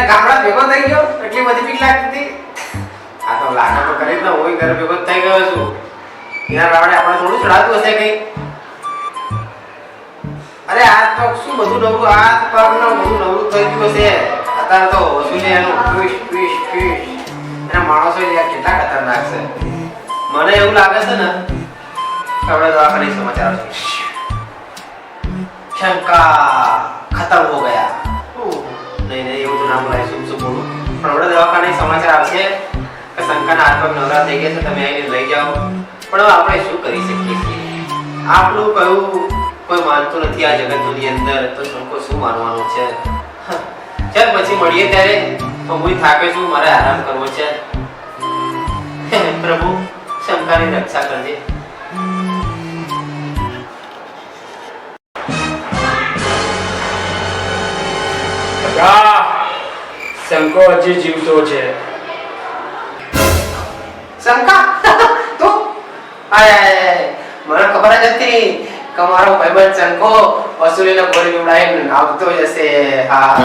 એટલે ગામડા ભેગો થઈ ગયો, એટલી બધી બીક લાગતી આ તો લાગે તો કરી તો હોય ઘરે ભેગો થઈ ગયો છું. એના રાવડે આપણે થોડું ચડાતું હશે કઈ? અરે, આ તો શું બધું નવું, આ પગ ને બધું નવું થઈ ગયું હશે. અત્યારે તો વસૂલી એનું. ફિશ ફિશ ફિશ એના માણસો કેટલા ખતરનાક છે. મને એવું લાગે છે ને, આપણે દવાખાને સમાચાર. શંકા, ખતમ હો ગયા. નહીં નહીં, એવું ના બોલાય, શું શું બોલું? પણ હમણાં દવાખાને સમાચાર આવશે કે શંકાના હાથ પગ નવરા થઈ ગયા છે, તમે આવીને લઈ જાઓ. પણ હવે આપણે શું કરી શકીએ છીએ? આપણું કયું કોઈ માનતું નથી આ જગતની અંદર, તો શંકો શું માનવાનું છે? ચાલ, પછી મળીએ ત્યારે. તો હું થાકે છું, મારે આરામ કરવો છે. પ્રભુ, શંકાની રક્ષા કરજે. કાકા શંકો હજી જીવતો છે. શંકા? તું? આય. મને ખબર જ હતી કે મારો ભાઈબંધ શંકો વસુલીનો ગોળી ઉડાઈને આવતો જશે. હા.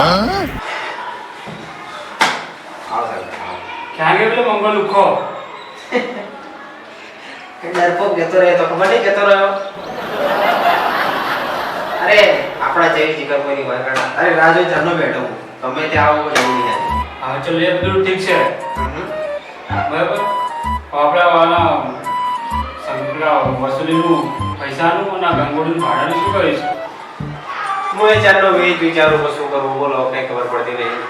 ક્યાં ગયો મંગળ લુખો? ડરપોક ગેતો રહ્યો તો ખબર નહીં ગેતો રહ્યો. અરે આપણા જેવી જીગર કોઈની હોય ગણા અરે રાજુ જાનો બેઠો હું. તમે ત્યાં આવો જરૂરી છે. હા ચલો એ બધું ઠીક છે. બરાબર? આપણે વાલા સંકળા વસૂલીનું પૈસાનું અને ગંગોળીનું ભાડાનું શું કરીશ? હું એ ચારનો વેચ વિચારું કે શું કરવું બોલો કઈ ખબર પડતી નહીં.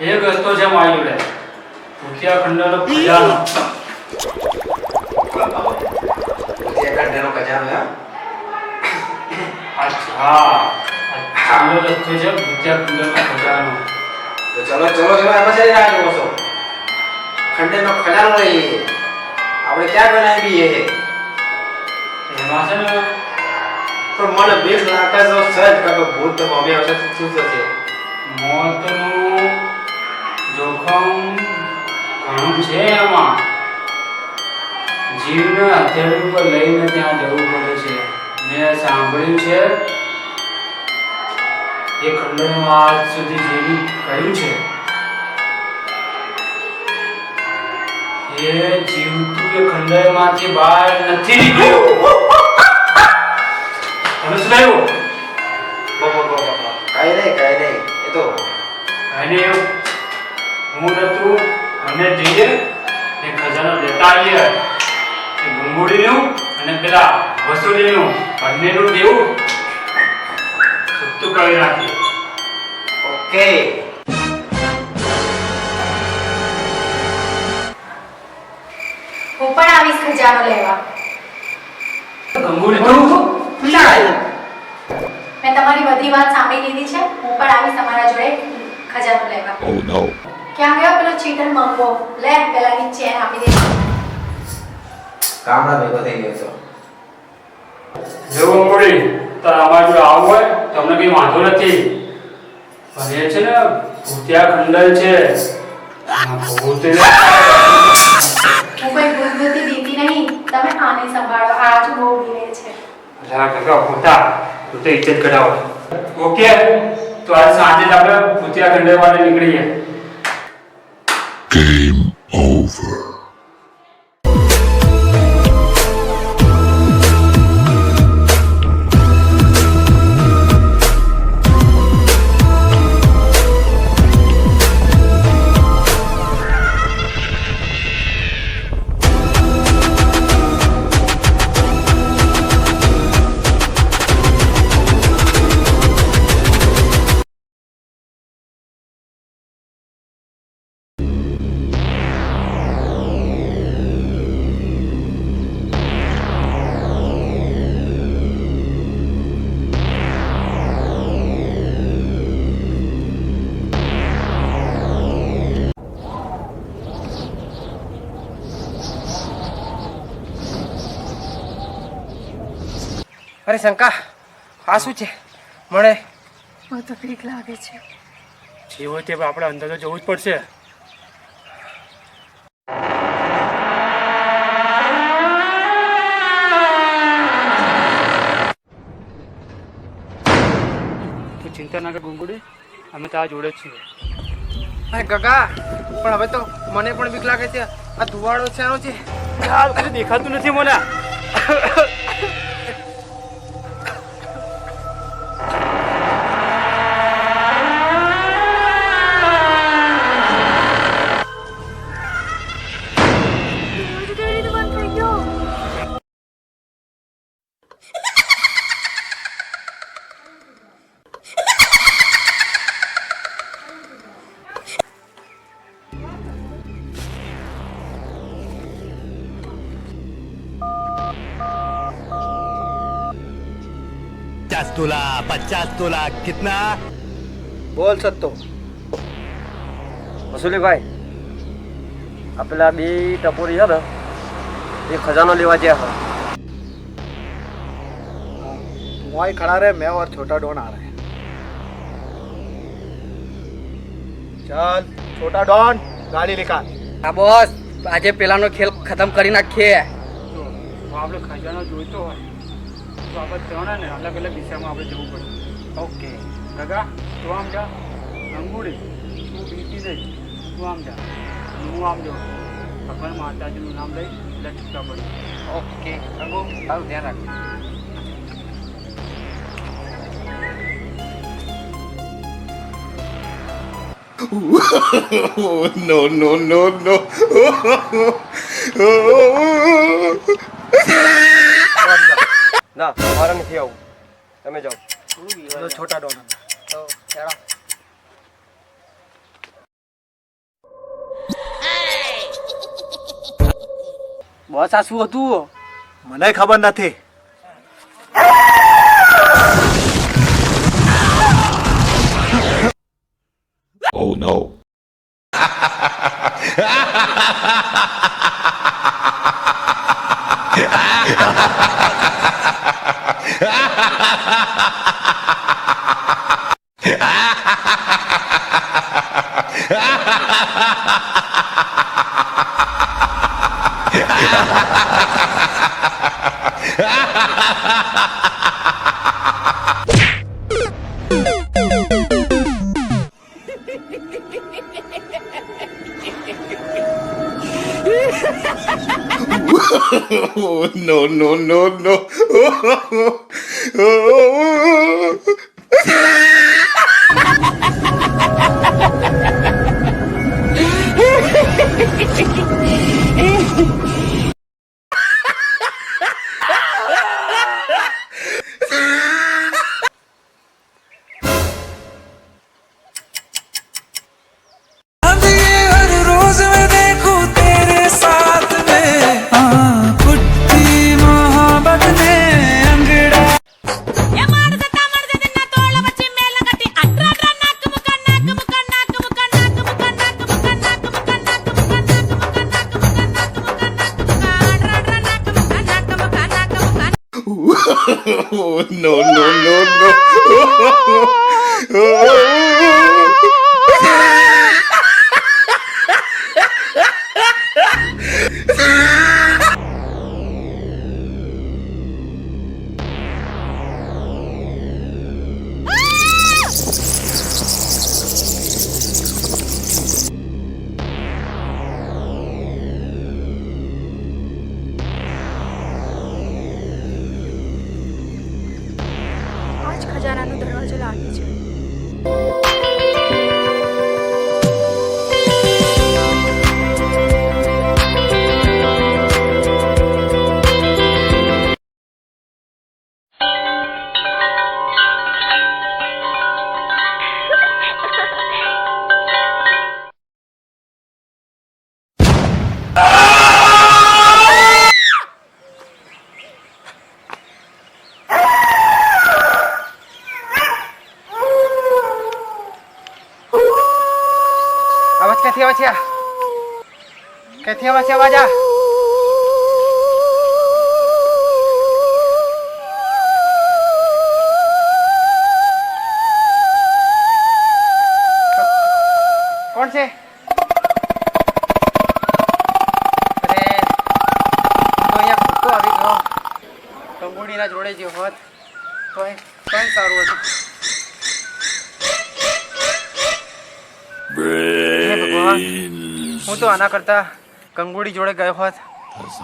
એક રસ્તો છે મારી જોડે. ભૂતિયા ખંડનો ખજાનો. ભૂતિયા ખંડેરો ખજાનો એમ? હા છેલ્લો રસ્તો છે ભૂતિયા ખંડનો ખજાનો. તો ચલો ચલો ચલો એમાં જઈ રહ્યા છો છો ખંડેરનો ખજાનો લઈએ. આપણે ક્યાં બનાવીએ એમાં છે ને પણ મને બીક લાગે તો સજ કે ભૂત તો મમ્મી આવશે તો શું થશે? મોતનું જોખમ ઘણું છે એમાં. જીવને હથેળી ઉપર લઈને ત્યાં જવું પડે છે. મેં સાંભળ્યું છે એ ખંડનમાં આજ સુધી જેવી કહ્યું છે. એ જીવતું એ ખંડરમાંથી બહાર નથી નીકળ્યું. તમે બાપા બાપા કાંઈ નહીં કાંઈ નહીં. એ તો અને હું નતું અમે જઈએ એ ખજાનો લેતા આવીએ. એ ગુંગુડીનું અને પેલા વસૂલીનું બંનેનું દેવું. છૂટું કરી નાખીએ. ઓકે હું પણ આવીશ ખજાનો લેવા. મેં તમારી બધી વાત સાંભળી લીધી છે. હું પણ આવીશ તમારા જોડે ખજાનો લેવા. Oh નો ક્યાં ગયો પેલો ચીટર મંગો લે પેલાની ચેન આપી દે. કામડા ભેગો થઈ ગયો છો જેવો મોડી તો અમારા જોડે આવવું હોય તમને કઈ વાંધો નથી. એ છે ને ભૂતિયા ખંડલ છે. આ હું કોઈ ભૂત દીધી નહીં. તમે આને સંભાળો. આ જ બહુ બીવે છે. અલા કાકા પોતા તું તો ઇજ્જત કઢાવો. ઓકે. તો આજ સાંજે આપણે ભૂતિયા ખંડલ માટે નીકળીએ. Game over. શંકા? આ શું છે? મળે. મને તો બીક લાગે છે. જે હોય તે આપણે અંદર તો જવું જ પડશે. તું ચિંતા ના કર ગુંગુડી અમે તારા જોડે જ છીએ. હા ગગા પણ હવે તો મને પણ બીક લાગે છે. આ ધુવાડો છે આનો છે? આ દેખાતું નથી મને. પચાસ તોલા પચાસ તોલા કિતના બોલ સત્તો મસુલીભાઈ આ પેલા બે ટપોરી છે ને એ ખજાનો લેવા ગયા હા મોય ખડા રે મેં ઓર છોટા ડોન આ રહે ચાલ છોટા ડોન ગાડી નિકાલ હા બોસ આજે પેલાનો ખેલ ખતમ કરી નાખીએ મામલો ખજાનો જોઈતો હોય તો આપણે ને અલગ અલગ દિશામાં આપણે જવું પડે. ઓકે. ગગા તું આમ જા. અંગુડી તું બીતી નહીં તું આમ જા. હું આમ જાઉં ભગવાન માતાજીનું નામ લઈ એટલે છૂટા પડી. ઓકે. અંગુ સારું ધ્યાન રાખ no no no no. ના મારે નથી આવું. તમે જાઓ. છોટા ડોન. તો બસ આ શું હતું? મને ખબર નથી. Oh no. no no no no વાંચ્યા ક્યાંથી વાંચ્યા વાજા? આના કરતા કંગુડી જોડે ગયો હોત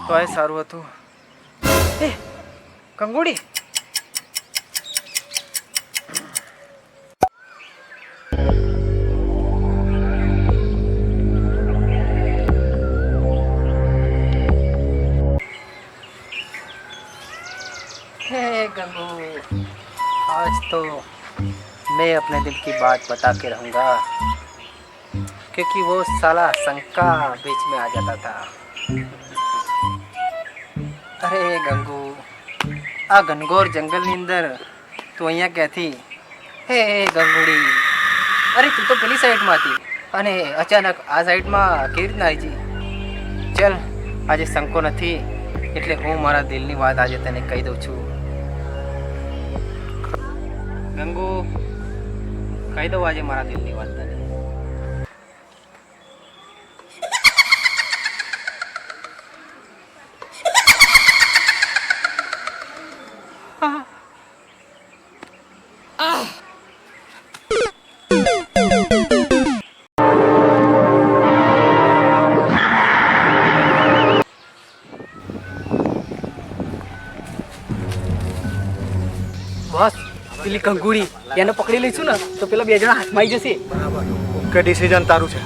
તો એ સારું હતું એ કંગુડી हे गंगू आज तो मैं अपने दिल की बात बता के रहूँगा क्योंकि वो साला शंका बीच में आ जाता था અરે ગંગુ આ ઘનઘોર જંગલની અંદર તું અહીંયા ક્યાંથી હે ગંગુડી અરે તું તો પેલી સાઈડમાં હતી અને અચાનક આ સાઈડમાં કેવી રીતના આવી જી ચલ આજે શંકો નથી એટલે હું મારા દિલની વાત આજે તને કહી દઉં છું ગંગુ કહી દઉં આજે મારા દિલની વાત તને પેલી કંગુડી એને પકડી લઈશું ને તો પેલા બે જણા હાથમાં આવી જશે. બરાબર ઓકે ડિસિઝન તારું છે.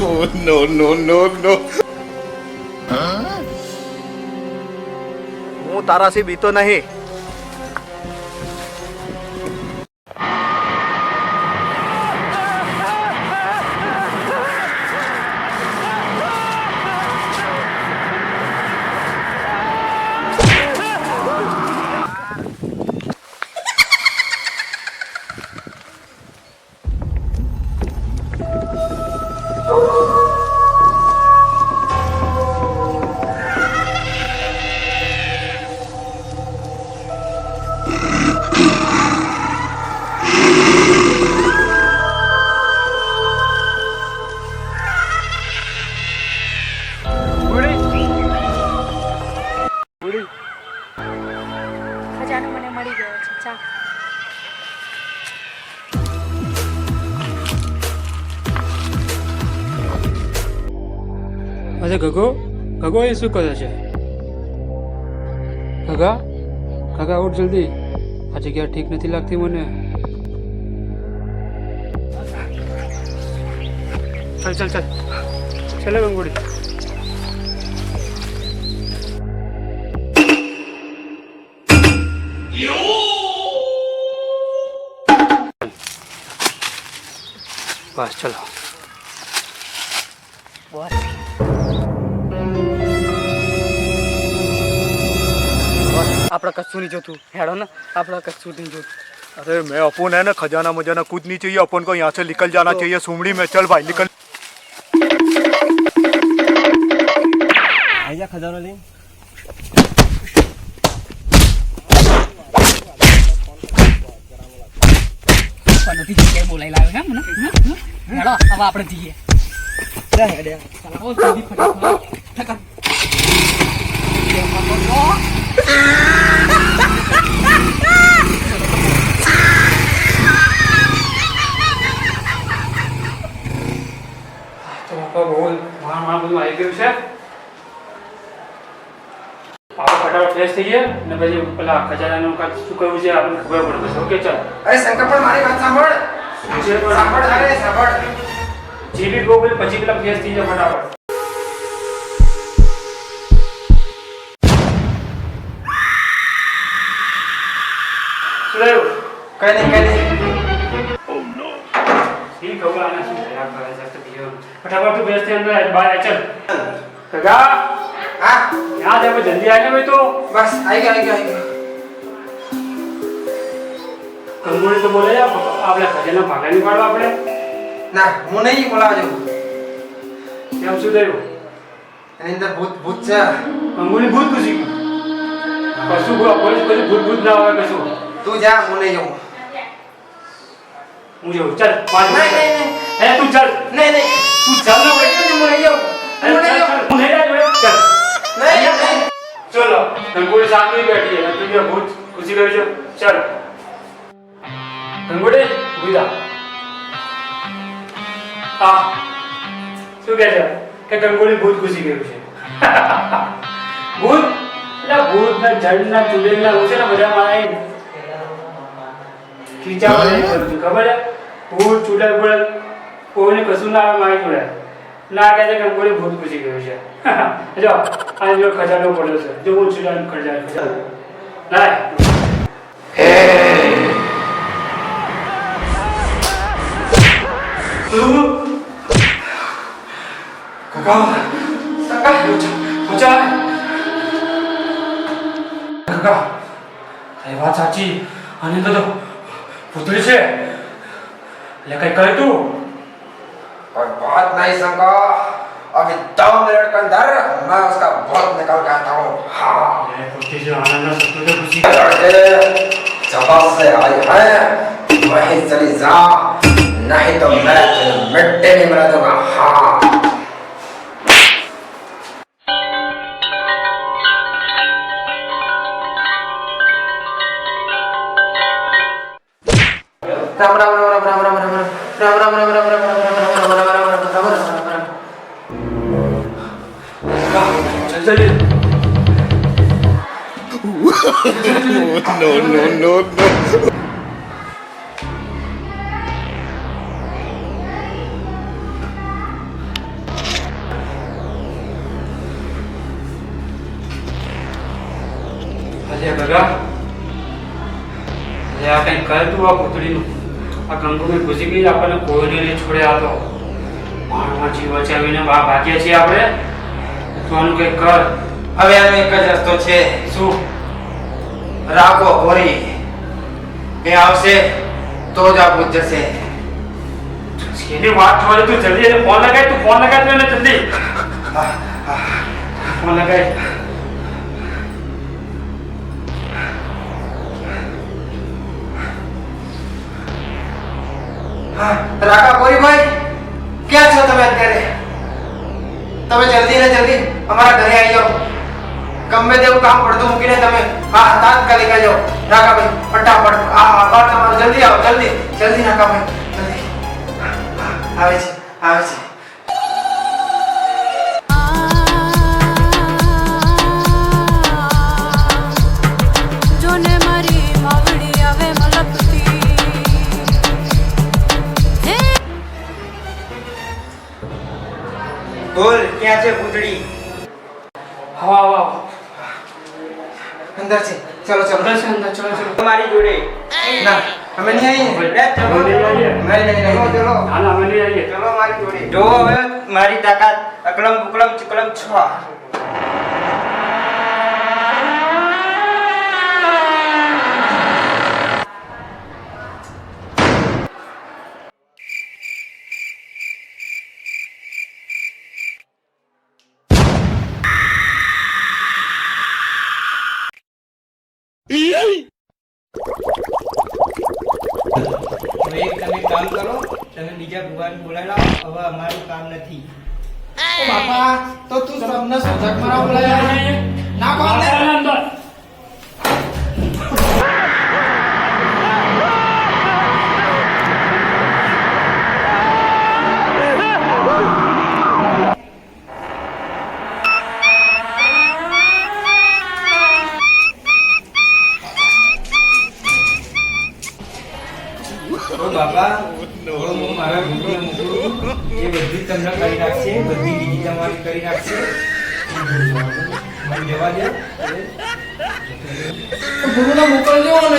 Oh, no, no, no, no. હું તારાથી બીતો નહીં. ગગો એ શું કરે છે? ગગા ગગા ઉઠ જલ્દી. આ જગ્યા ઠીક નથી લાગતી મને. ચાલ ચાલ ચાલ. ચાલે ગંગોડી બસ, ચલો. આપણે કશું નહીં જોતું હેડો ને આપણે કશું નહીં જોતું अरे मैं अपन है ना खजाना मजाना कुछ नहीं चाहिए अपन को यहाँ से निकल जाना चाहिए सुमड़ी में चल भाई निकल આજા ખજાનો લઈને બધી જગ્યાએ બોલાઈ લાવ્યો ને મને હમ? હમ? હેડો હવે આપણે જઈએ ચાલો, જલ્દી ફટાફટ. ઠકર. તો વાણ બધું આવી ગયું છે. આપણે ફટાફટ ફ્રેશ થઈએ ને પછી પેલા ખજાનાનું કાંઈક શું કરવું છે આપણને ખબર પડે ઓકે ચાલ. અરે શંકર પણ મારી વાત સાંભળ. સાંભળ અરે સાંભળ. જીબી ગોગલ પછી પેલા ફ્રેશ થઈ જાય ફટાફટ. કઈ નહીં કઈ નહીં ઈ ખબર આને શું થયા કરે છે તો બીજો ફટાફટ તું બેસતી અંદર બહાર આય, ચાલ કાકા હા યાદ આવે જલ્દી આવીને ભાઈ તો બસ આવી ગયા આવી ગયો આવી ગયો કંગોળી તો બોલે આપણે ખજાના ભાગા નહીં પાડવા આપણે ના હું નહીં બોલાવજો કેમ શું થયું એની અંદર ભૂત ભૂત છે કંગોળી ભૂત ગયું કશું કોઈ કોઈ ભૂત ભૂત ના હોય કશું તું જા હું નહીં જાઉં હું જઉં ચાલ પાંચ નહીં નહીં મિનિટ હે તું ચાલ. નહીં નહીં. તું ચાલ ના ભાઈ નહીં હું નહીં જાઉં હું નહીં જાઉં. હું નહીં જા જોડે. ચાલ. નહીં નહીં. ચલો ગંગોળી સામે બેઠી છે. તું જે ભૂત? ખુશી કરી છે? ચાલ. ગંગોળી ઊભી થા. આ શું કહે છે? કે ગંગોળી ભૂત ખુશી ગયું છે. ભૂત? એટલે ભૂત ના જડ ના ચુડેલ ના છે ને બધા મારા અહીં ખીચા વાળા કરું છું ખબર છે ભૂત ચુડેલ બુડેલ કોઈને કશું ના આવે મારી જોડે ના કહે છે કે ગંગોળી ભૂત ખુશી કર્યું છે જો આ જો ખજાનો પડ્યો છે જો હું ચુડાન ખજાનો ખજાનો લાય કાકા કાકા પૂછા કાકા તારી વાત સાચી અને તો તો પુતળી છે એટલે કઈ કહે તું और बहुत नहीं संको अभी दो मिनट के अंदर मैं उसका बहुत निकल के आता हूँ हाँ એ પુતળી છે આનંદ સત્તુ તો ખુશી लड़के जब से आई है वहीं चली जा नहीं तो मैं तुझे मिट्टी में मिला दूंगा हाँ Ram Ram Ram Ram Ram Ram Ram Ram Ram Ram Ram Ram no, no, no, no. A આ કંકુની ખુશી ગઈ આપણને કોઈને નહીં છોડ્યા તો. માણવા જીવ બચાવીને બા ભાગ્યા છીએ આપણે. તું આનું કઈ કર. હવે આનો એક જ રસ્તો છે. શું? રાખો હોરી. એ આવશે તો જ આ ભૂત જશે. એની વાત છોડે તું જલ્દી ફોન લગાય તું ફોન લગાય તું એને જલ્દી. ફોન લગાય. રાકા ગોરીભાઈ ક્યાં છો તમે અત્યારે? તમે જલ્દી ને જલ્દી અમારા ઘરે આવી જાઓ. ગમે તેવું કામ પડતું મૂકીને તમે હા તાત્કાલિક આવી જાઓ. રાકાભાઈ ફટાફટ, આ આભાર તમારો. જલ્દી આવો, જલ્દી જલ્દી રાકાભાઈ જલ્દી. આવે છે આવે છે. બોલ ક્યાં છે પૂતળી હા હવા અંદર છે. ચલો ચલો. અંદર છે અંદર. ચલો ચલો. તમારી જોડે. ના અમે નહીં આવીએ. નહીં આવીએ. નહીં નહીં ચલો ચલો. ના અમે નહીં આવીએ. ચલો મારી જોડે. જો હવે મારી તાકાત અકલમ બુકલમ ચકલમ છ. હવે એક તમે કામ કરો તમે બીજા ભગવાન બોલાવી લાવો. હવે અમારું કામ નથી. બાપા તો તું તમને સજગ મરા બોલાયા ના કોણ ગુરુને મોકલજો ને.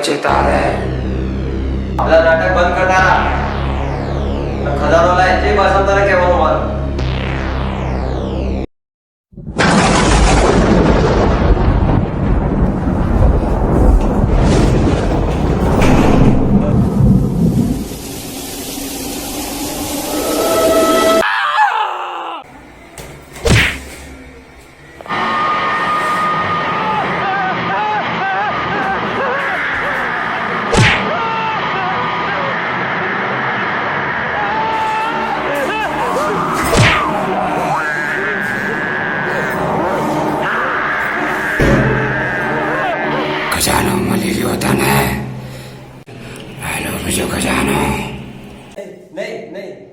જાના જોવે છે તારે બધા નાટક બંધ કરતા અને ખજાનો લાય નહીં નહીં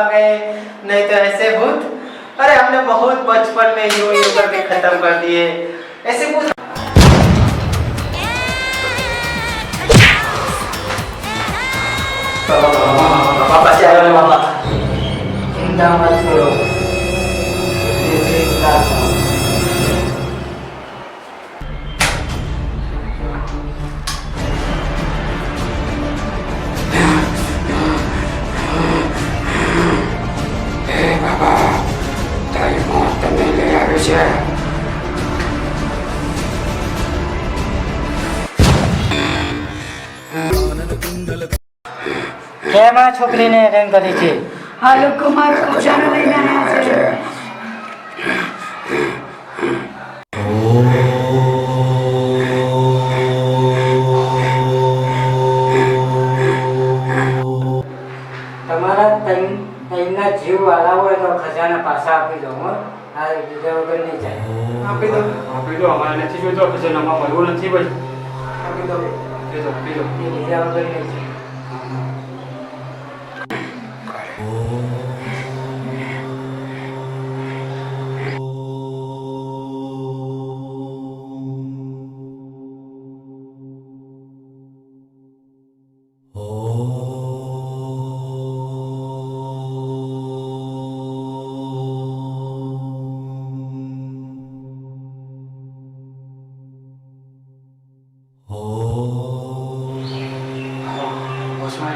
आ गए नहीं तो ऐसे भूत अरे हमने बहुत बचपन में यूं यूं करके खत्म कर दिए ऐसे कुछ बाबा से आए बाबा चिंता मत करो છે કેમ આ છોકરીને હેરાન કરી છે? આ લોકો મારો ખજાનો અમારે નથી જોઈતો ખજાનામાં મળવું નથી ભાઈ આપી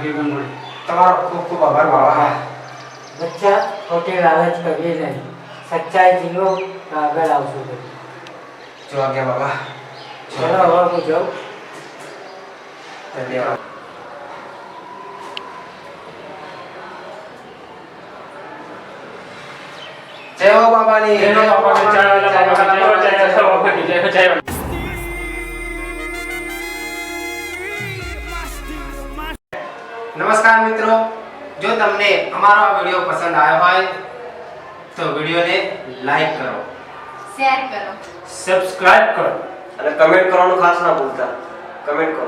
કે ગંગોળી તમારો ખૂબ ખૂબ આભાર બાળા બચ્ચા ખોટી લાલચ કરીએ નહીં. સચ્ચાઈ જીવો આગળ આવશું. જો આ બાબા ચલો હવે હું જાઉં. ધન્યવાદ. જય હો બાબાની. જય હો બાબાની, જય હો બાબાની, જય હો, જય હો. બાબાની, નમસ્કાર મિત્રો. જો તમને અમારો આ વીડિયો પસંદ આવ્યો હોય તો વિડિયોને લાઈક કરો. શેર કરો. સબસ્ક્રાઇબ કરો. અને કમેન્ટ કરવાનું ખાસ ના ભૂલતા. કમેન્ટ કરો.